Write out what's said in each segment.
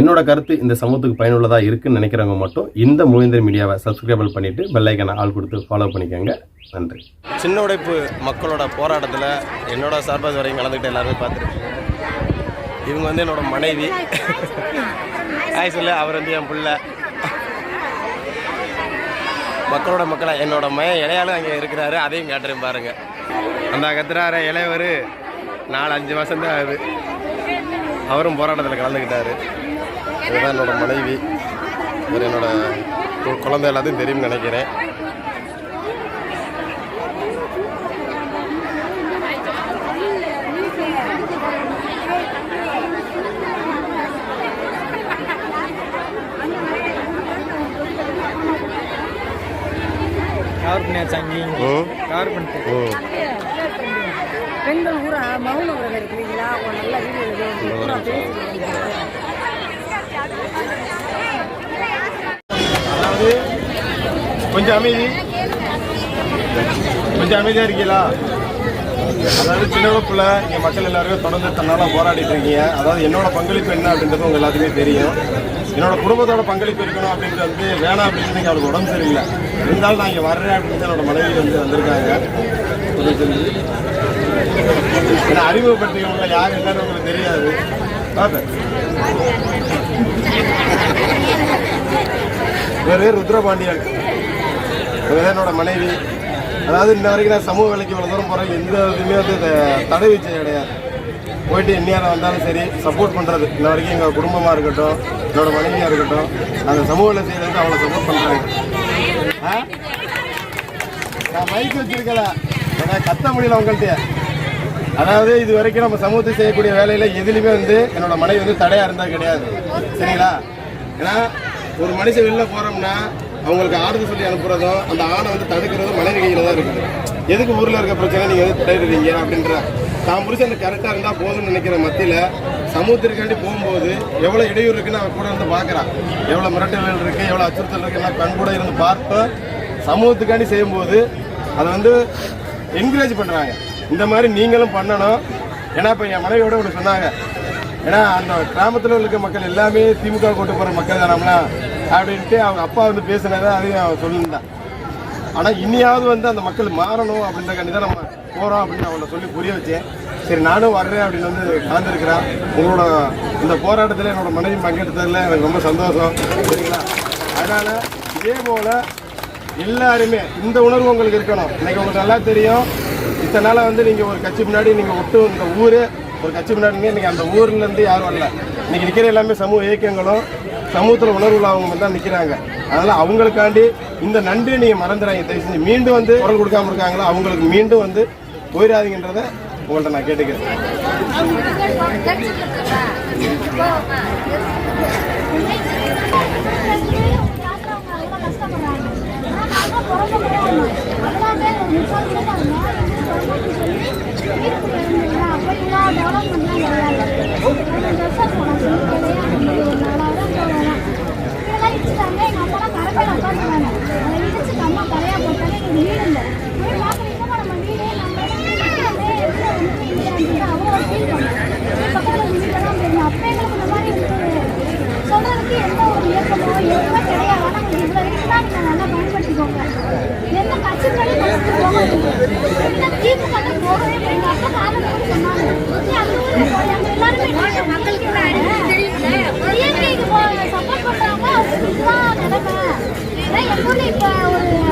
என்னோட கருத்து இந்த சமூகத்துக்கு பயனுள்ளதாக இருக்குன்னு நினைக்கிறவங்க மட்டும் இந்த மூவேந்தர் மீடியாவை சப்ஸ்கிரைபிள் பண்ணிவிட்டு பெல்லைக்கனை ஆள் கொடுத்து ஃபாலோ பண்ணிக்கோங்க. நன்றி. சின்ன உடைப்பு மக்களோட போராட்டத்தில் என்னோட சார்பாக வரையும் கலந்துக்கிட்டு எல்லாருமே பார்த்துருக்கீங்க இவங்க வந்து என்னோட மனைவி. ஆக்சுவலாக அவர் வந்து என் பிள்ளை. மக்களோட மக்களை என்னோட மைய இளையாலும் அங்கே இருக்கிறாரு அதையும் காட்டுறேன் பாருங்க. அந்த கத்துறாரு இளையவர் நாலு அஞ்சு வருஷம்தான் ஆகுது. அவரும் போராட்டத்தில் கலந்துக்கிட்டாரு இதுதான் என்னோட மனைவி இவர் என்னோட கு- குழந்தை எல்லாத்தையும் தெரியும்னு நினைக்கிறேன். பெண்கள் பூரா மௌன விரதம் இருக்கிறீங்களா? நல்லா பேசுறீங்க. அதாவது கொஞ்சம் அமைதி. கொஞ்சம் அமைதியாக இருக்கீங்களா? அதாவது சின்ன வகுப்புல எங்கள் மக்கள் எல்லாருமே தொடர்ந்து தன்னால போராடிட்டு இருக்கீங்க. அதாவது என்னோட பங்களிப்பு என்ன அப்படின்றது உங்க எல்லாத்துக்குமே தெரியும். என்னோட குடும்பத்தோட பங்களிப்பு இருக்கணும் அப்படின்றது வந்து வேணாம் அப்படின்னு எனக்கு அவருக்கு உடம்பு சரியில்லை. இருந்தாலும் நான் இங்கே வர்றேன் அப்படின்னு என்னோட மனைவி வந்து வந்திருக்காங்க. கொஞ்சம் அறிமுகப்படுத்திக்கவங்க யார் என்னன்னு உங்களுக்கு தெரியாது. பார்ப்பேன். இவர் ருத்ரபாண்டியன் இவர் என்னோட மனைவி. அதாவது இன்ன வரைக்கும் நான் சமூக வேலைக்கு இவ்வளோ தூரம் போகிறேன் எந்த இதுவுமே வந்து தடை வீச்சு கிடையாது. போயிட்டு எந்நேரம் வந்தாலும் சரி சப்போர்ட் பண்ணுறது இன்ன வரைக்கும் எங்கள் குடும்பமாக இருக்கட்டும் என்னோட மனைவியாக இருக்கட்டும் அந்த சமூக வேலை செய்யறதுக்கு அவ்வளோ சப்போர்ட் பண்ணுறாங்க நான் மைக் வச்சிருக்கல ஏன்னா கத்த முடியல உங்கள்கிட்ட அதாவது இது வரைக்கும் நம்ம சமூகத்தை செய்யக்கூடிய வேலையில எதுலையுமே வந்து என்னோட மனைவி வந்து தடையா இருந்தால் கிடையாது. சரிங்களா? ஏன்னா ஒரு மனுஷன் வெளில போறோம்னா அவங்களுக்கு ஆறுதல் சொல்லி அனுப்புறதும் அந்த ஆணை வந்து தடுக்கிறதும் மனைவி கையில தான் இருக்குது. எதுக்கு ஊர்ல இருக்க பிரச்சனை நீங்க வந்து தடையிடுறீங்க அப்படின்ற தான் புருஷன் கரெக்டா இருந்தா போதும்னு நினைக்கிற மத்தியில சமூகத்திற்காண்டி போகும்போது எவ்வளவு இடையூறு இருக்குன்னு அவன் கூட இருந்து பாக்குறான் எவ்வளவு மிரட்டல்கள் இருக்கு எவ்வளவு அச்சுறுத்தல் இருக்குன்னா கண் கூட இருந்து பார்த்து சமூகத்துக்காண்டி செய்யும்போது அதை வந்து என்கரேஜ் பண்ணுறாங்க இந்த மாதிரி நீங்களும் பண்ணணும். ஏன்னா இப்போ என் மனைவியோட ஒன்று சொன்னாங்க. ஏன்னா அந்த கிராமத்தில் இருக்க மக்கள் எல்லாமே திமுக கொண்டு போகிற மக்கள் தானம்னா அப்படின்ட்டு அவங்க அப்பா வந்து பேசினதை அதையும் அவன் சொல்லியிருந்தான் ஆனால் இனியாவது வந்து அந்த மக்கள் மாறணும் அப்படின்றக்காண்டி தான் நம்ம போகிறோம் அப்படின்னு அவங்கள சொல்லி புரிய வச்சேன். சரி நானும் வர்றேன் அப்படின்னு வந்து கலந்துருக்கிறேன். உங்களோட இந்த போராட்டத்தில் என்னோட மனைவி பங்கெடுத்ததில் எனக்கு ரொம்ப சந்தோஷம். சரிங்களா? அதனால் இதே போல் எல்லாருமே இந்த உணர்வு உங்களுக்கு இருக்கணும். இன்னைக்கு உங்களுக்கு நல்லா தெரியும். இத்தனை நாளாக வந்து நீங்கள் ஒரு கட்சி முன்னாடி நீங்கள் ஒட்டு இந்த ஊர் ஒரு கட்சி முன்னாடி நீங்கள் அந்த ஊர்லேருந்து யாரும் வரல. இன்றைக்கி நிற்கிற எல்லாமே சமூக இயக்கங்களும் சமூகத்தில் உணர்வு உள்ளவங்க தான் நிற்கிறாங்க அதனால் அவங்களுக்காண்டி இந்த நன்றியை நீங்கள் மறந்துடுறாங்க தயவு செஞ்சு மீண்டும் வந்து குரல் கொடுக்காம இருக்காங்களோ அவங்களுக்கு மீண்டும் வந்து போயிடாதீங்கன்றதை உங்கள்கிட்ட நான் கேட்டுக்கிறேன். சொல்றதுக்கு மக்களுக்கு சப்போர்ட் பண்றாங்க அவங்களுக்கு ஒரு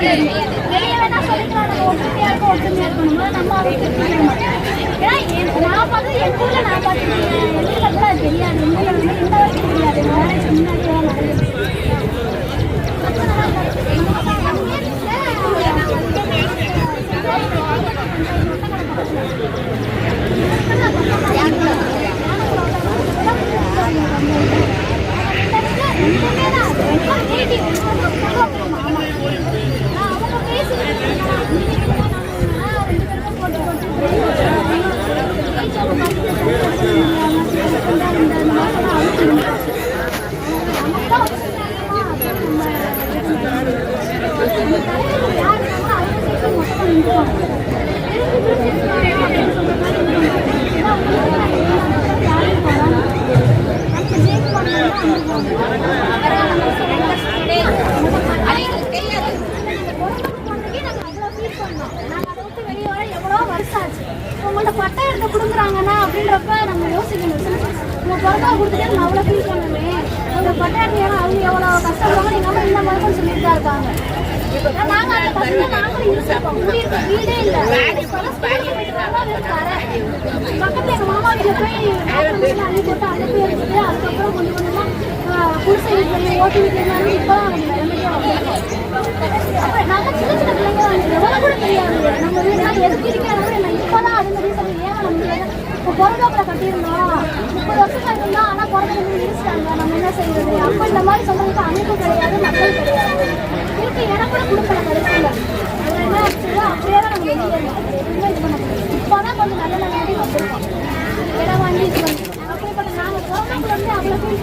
இருக்குன்னு தான் தெரியும் வெளியே இருக்கும் ஒற்றுமையாக இருக்கணும்? நம்ம அவருக்கு ஏன்னா நான் பார்த்து என் ஊரில் நான் பார்த்துருக்கேன் என் கூட தெரியாது. இந்த வரைக்கும் தெரியாது. மேரேஜ் முன்னாடி உங்கள்ட்ட பட்டை எடுத்து கொடுக்குறாங்கன்னா அப்படின்றப்ப நம்ம யோசிக்கணும். நம்ம பிறந்தா கொடுத்துட்டு நம்ம அவ்வளோ ஃபீல் பண்ணணுமே. உங்க பட்டை அவங்க எவ்வளோ கஷ்டப்படுறாங்க எங்கள் இந்த மாதிரி சொல்லிட்டு தான் இருக்காங்க அந்த நாங்களும் இருந்திருக்கோம் வீடே இல்லை. மாமா போய் அள்ளி போட்டு எடுத்துட்டு அதுக்கப்புறம் கொஞ்சம் கொஞ்சமா குடிசை வீட்டுல ஓட்டு வீட்டுல இருந்தாலும் இப்பதான் நம்ம சின்ன சின்ன பிள்ளைங்க தான் கூட தெரியாது நம்ம எதுக்கு ஏன் நம்ம இப்போ கட்டியிருந்தோம் முப்பது வருஷம் இருந்துட்டாங்க நம்ம என்ன செய்யறது? இந்த மாதிரி அமைப்பு கிடையாது மக்கள் கிடையாது. இருக்கு கூட கடைசியில் அது என்ன ஆச்சுன்னா அப்படியே தான் நம்ம வெளியேறணும் எதுவுமே இது பண்ண முடியாது இப்போதான் கொஞ்சம் நல்ல நிலையாடி வந்திருக்கோம் இடம் வாங்கி இது பண்ணி அப்படிப்பட்ட நாங்கள் பிறந்தவங்க வந்து அவ்வளோ ஃபீல்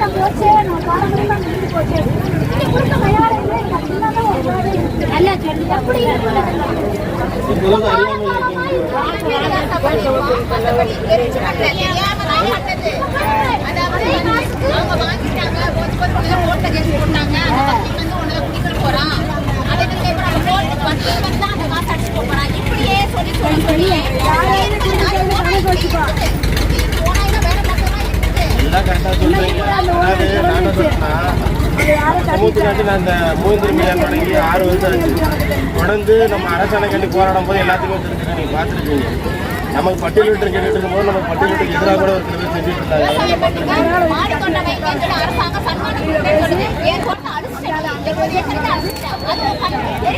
நம்ம சொந்த இடம் போச்சே, நம்ம பாரம்பரியமா நம்ம வீடு கொடுத்த மலையாளங்களே எனக்கு ஒரு மாதிரி இருக்கு. எப்படி இருக்கு? காலகாலமா எல்லாம் கரெக்டாக சொல்றேன்னா சமூகத்துக்காண்டி நான் இந்த மூந்திரி மீடியா தொடங்கி ஆறு வருஷம் ஆச்சு. தொடர்ந்து நம்ம அரசாணைக்காண்டி போராடும் போது எல்லாத்துக்குமே தெரிஞ்சுக்க நீங்கள் பார்த்துருக்கீங்க நமக்கு பட்டியலிட்டு கேட்டுட்டு இருக்கும்போது நம்ம பட்டியலிட்டுக்கு எதிராக கூட ஒரு சில பேர் செஞ்சுட்டு இருந்தாங்க அதெல்லாம் பார்த்துருக்கீங்க நான் இது பாதை எடுத்தா நான் எப்படி நாங்கள் வந்து அட்டன் பண்ணியிருக்கோம்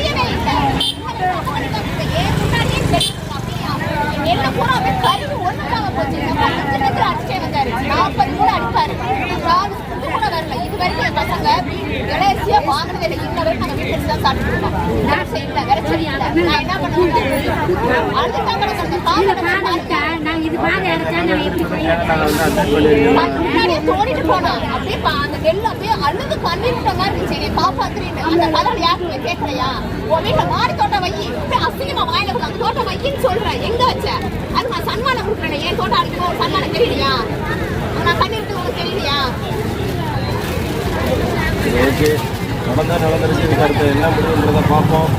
முன்னாடியே தோண்டிட்டு போனான் அப்படியே பா- அந்த நெல் அப்படியே அழுது கண்ணீர் விட்ட மாதிரி இருந்துச்சு என்னை காப்பாத்துறீன்னு அந்த கதவுல யாருமே கேட்கலையா உன் வீட்டுல மாடி தோட்டம் வை இப்படி அசிங்கமா வாயில என்ன முடிவுன்றதை பார்ப்போம்